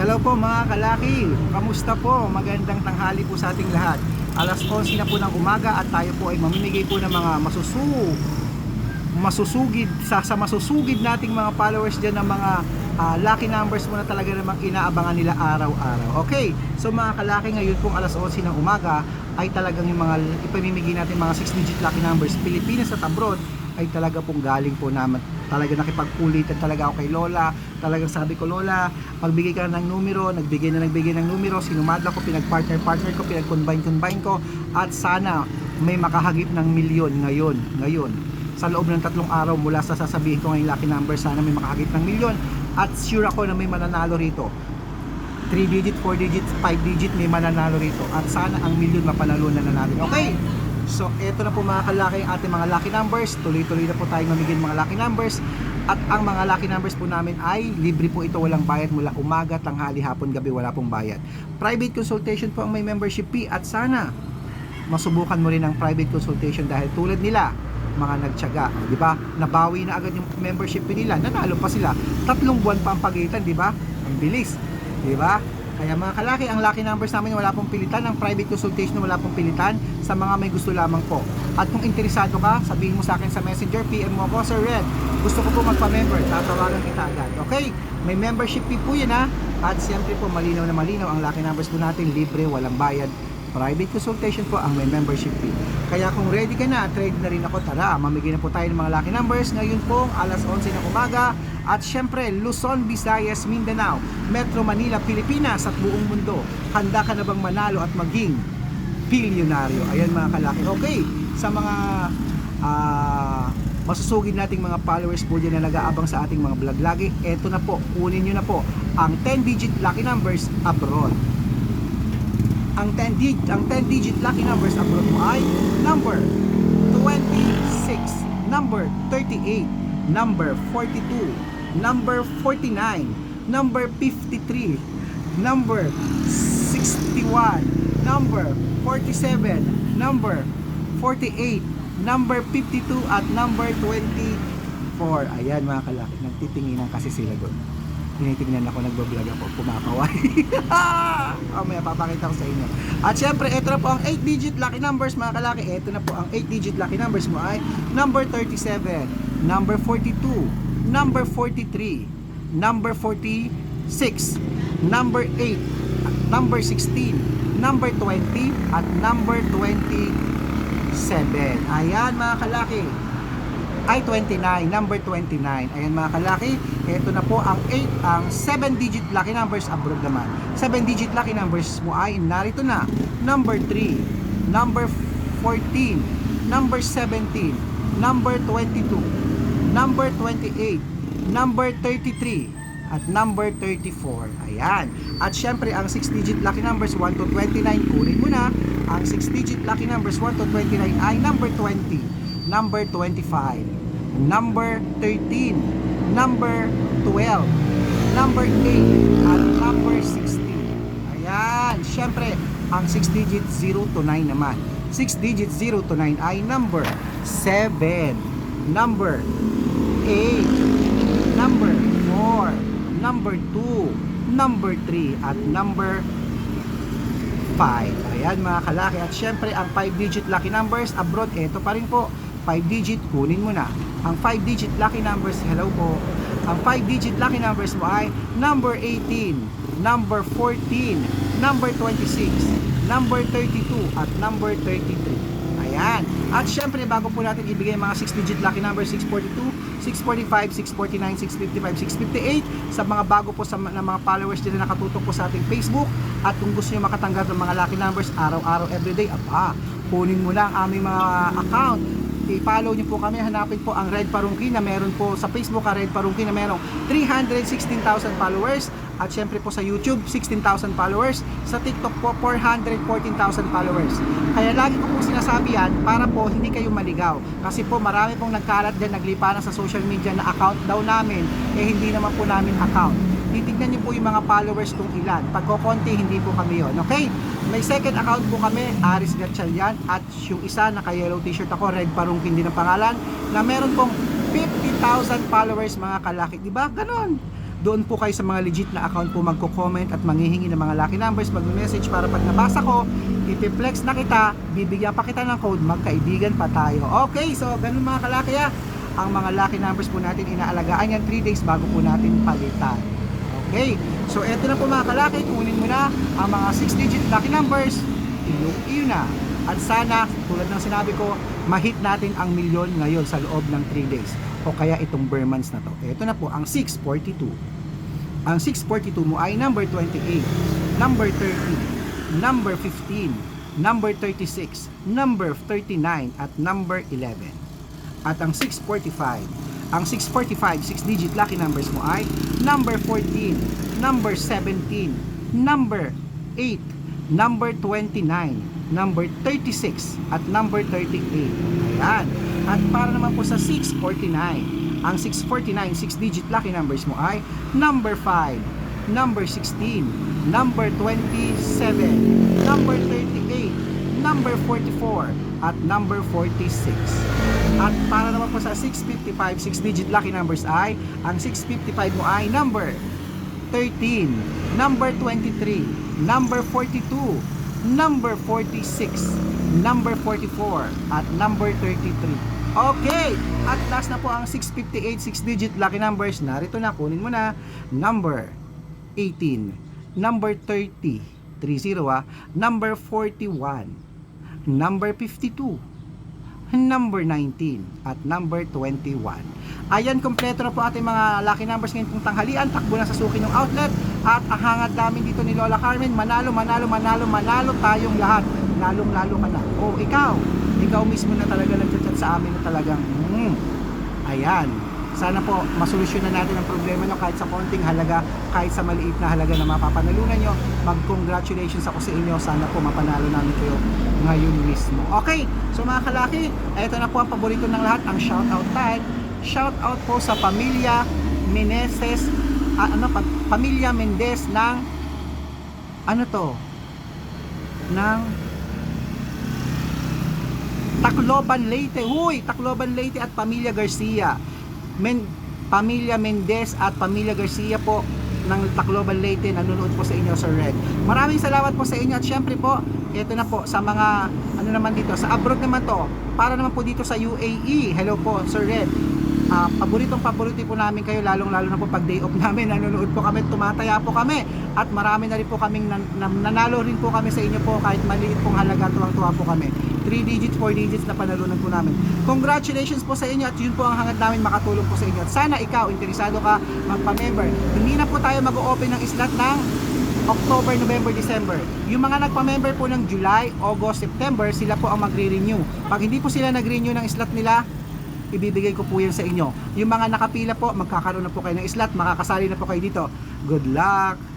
Hello po mga kalaki, kamusta po? Magandang tanghali po sa ating lahat. Alas 11 na po ng umaga at tayo po ay mamimigay po ng mga masusu masusugid sa, sa masusugid nating mga followers dyan ng mga ah, lucky numbers mo na talaga namang inaabangan nila araw-araw. Okay, so mga kalaki ngayon pong alas 11 ng umaga ay talagang yung mga ipamimigay natin mga 6 digit lucky numbers Pilipinas at abroad ay talaga pong galing po naman talaga nakipagkulitan talaga ako kay Lola. Talagang sabi ko Lola magbigay ka ng numero. Nagbigay na nagbigay ng numero. Sinumadla ko pinag-partner partner ko pinag-combine combine ko. At sana may makahagip ng milyon ngayon ngayon. Sa loob ng tatlong araw mula sa sasabihin ko ngayong lucky number sana may makahagip ng milyon. At sure ako na may mananalo rito. 3 digit, 4 digit, 5 digit may mananalo rito. At sana ang milyon mapanalunan na natin okay So, eto na po mga kalaki ang ating mga lucky numbers. Tuloy-tuloy na po tayong mamigay ng mga lucky numbers. At ang mga lucky numbers po namin ay libre po ito, walang bayad mula umaga, tanghali, hapon, gabi, wala pong bayad. Private consultation po ang may membership fee at sana masubukan mo rin ang private consultation dahil tulad nila, mga nagtiyaga, di ba? Nabawi na agad yung membership nila, nanalo pa sila. Tatlong buwan pa ang pagitan, di ba? Ang bilis, di ba? Kaya mga kalaki, ang lucky numbers namin wala pong pilitan, ang private consultation wala pong pilitan sa mga may gusto lamang po. At kung interesado ka, sabihin mo sa akin sa messenger, PM mo ako, Sir Red, gusto ko po magpa-member, tatawagan kita agad. Okay? May membership fee po yun ha. At siyempre po, malinaw na malinaw, ang lucky numbers po natin, libre, walang bayad. Private consultation po ang may membership fee. Kaya kung ready ka na, trade na rin ako, tara, mamigay na po tayo ng mga lucky numbers. Ngayon po, alas 11 ng umaga. At syempre, Luzon, Visayas, Mindanao, Metro Manila, Pilipinas at buong mundo. Handa ka na bang manalo at maging bilyonaryo? Ayan mga kalaki. Okay, sa mga ah, masusugid nating mga followers po dyan na nag-aabang sa ating mga vlog lagi, eto na po, kunin nyo na po ang 10 digit lucky numbers abroad ang 10 digit ang 10 digit lucky numbers abroad mo ay number 26, number 38, number 42, number 49, number 53, number 61, number 47, number 48, number 52 at number 24. Ayan mga kalaki, nagtitinginan kasi sila doon tinitingnan ako, nagbablog ako, kumakaway. oh, may papakita ko sa inyo. At syempre, ito na po ang 8-digit lucky numbers, mga kalaki. Ito na po ang 8-digit lucky numbers mo ay number 37, number 42, number 43, number 46, number 8, number 16, number 20, at number 27. Ayan, mga kalaki ay 29, number 29. Ayan mga kalaki, ito na po ang 8, ang 7 digit lucky numbers abroad naman. 7 digit lucky numbers mo ay narito na. Number 3, number 14, number 17, number 22, number 28, number 33, at number 34. Ayan. At syempre, ang 6 digit lucky numbers 1 to 29, kunin mo na. Ang 6 digit lucky numbers 1 to 29 ay number 20, number 25, number 13, number 12, number 8, at number 16. Ayan. Syempre, ang 6 digit 0 to 9 naman. 6 digit 0 to 9 ay number 7, number 8, number 4, number 2, number 3, at number 5. Ayan mga kalaki. At syempre, ang 5-digit lucky numbers abroad, ito pa rin po. 5-digit, kunin mo na. Ang 5-digit lucky numbers, hello po. Ang 5-digit lucky numbers mo ay number 18, number 14, number 26, number 32, at number 33. Ayan. At syempre, bago po natin ibigay mga 6-digit lucky numbers, 642, 645, 649, 655, 658 sa mga bago po sa na mga followers din na nakatutok po sa ating Facebook. At kung gusto niyo makatanggap ng mga lucky numbers araw-araw everyday, apa, kunin mo lang aming mga account. I-follow niyo po kami, hanapin po ang Red Parungki na meron po sa Facebook ang Red Parungki na merong 316,000 followers at syempre po sa YouTube 16,000 followers. Sa TikTok po 414,000 followers. Kaya lagi ko po sinasabi yan para po hindi kayo maligaw. Kasi po marami pong nagkalat din naglipanan sa social media na account daw namin eh hindi naman po namin account. Titignan niyo po yung mga followers kung ilan. Pag konti hindi po kami yon okay? May second account po kami Aris Gatchalian. At yung isa naka yellow t-shirt ako red parungkin din ang pangalan na meron pong 50,000 followers mga kalaki. Di ba? Ganon doon po kayo sa mga legit na account po magko-comment at manghihingi ng mga lucky numbers, mag-message para pag nabasa ko, ipiplex na kita, bibigyan pa kita ng code, magkaibigan pa tayo. Okay, so ganun mga kalaki ah. Ang mga lucky numbers po natin inaalagaan yan 3 days bago po natin palitan. Okay, so eto na po mga kalaki, kunin mo na ang mga 6-digit lucky numbers, iyo na. At sana, tulad ng sinabi ko, mahit natin ang milyon ngayon sa loob ng 3 days. O kaya itong bare months na to. Ito na po, ang 642. Ang 642 mo ay number 28, number 30, number 15, number 36, number 39, at number 11. At ang 645, ang 645, 6-digit lucky numbers mo ay number 14, number 17, number 8, number 29, number 36, at number 38. Ayan. At para naman po sa 649, ang 649, 6-digit lucky numbers mo ay number 5, number 16, number 27, number 38, number 44, at number 46. At para naman po sa 655, 6-digit lucky numbers ay, ang 655 mo ay number 13, number 23, number 42, number 46, number 44, at number 33. Okay, at last na po ang 658 6-digit lucky numbers. Narito na, kunin mo na. Number 18, number 30, 30 ah, number 41, number 52, number 19 at number 21. Ayan, kompleto na po ating mga lucky numbers ngayon pong tanghalian. Takbo na sa suki ng outlet. At ang hangad namin dito ni Lola Carmen, manalo, manalo, manalo, manalo tayong lahat. Lalong lalo ka na. O ikaw, ikaw mismo na talaga nagchat sa amin na talagang, hmm, ayan. Sana po masolusyonan natin ang problema nyo kahit sa konting halaga, kahit sa maliit na halaga na mapapanalunan nyo. Mag-congratulations ako sa inyo. Sana po mapanalo namin kayo ngayon mismo. Okay, so mga kalaki, ito na po ang paborito ng lahat, ang shoutout time. Shoutout po sa pamilya Meneses, ah, ano, pa, pamilya Mendez ng, ano to, ng Tacloban Leyte. Huy, Tacloban Leyte at Pamilya Garcia. Men, Pamilya Mendez at Pamilya Garcia po ng Tacloban Leyte nanonood po sa inyo Sir Red. Maraming salamat po sa inyo at syempre po, ito na po sa mga ano naman dito, sa abroad naman to. Para naman po dito sa UAE. Hello po Sir Red. Ah, paboritong paborito po namin kayo lalong lalo na po pag day off namin nanonood po kami tumataya po kami. At marami na rin po kaming nan- nan- nanalo rin po kami sa inyo po kahit maliit pong halaga tuwang tuwa po kami. 3 digits 4 digits na panalunan po namin. Congratulations po sa inyo at yun po ang hangad namin makatulong po sa inyo. At sana ikaw interesado ka magpa-member. Hindi na po tayo mag-open ng slot ng October, November, December. Yung mga nagpa-member po ng July, August, September, sila po ang magre-renew. Pag hindi po sila nag-renew ng slot nila, ibibigay ko po yan sa inyo. Yung mga nakapila po, magkakaroon na po kayo ng slot, makakasali na po kayo dito. Good luck!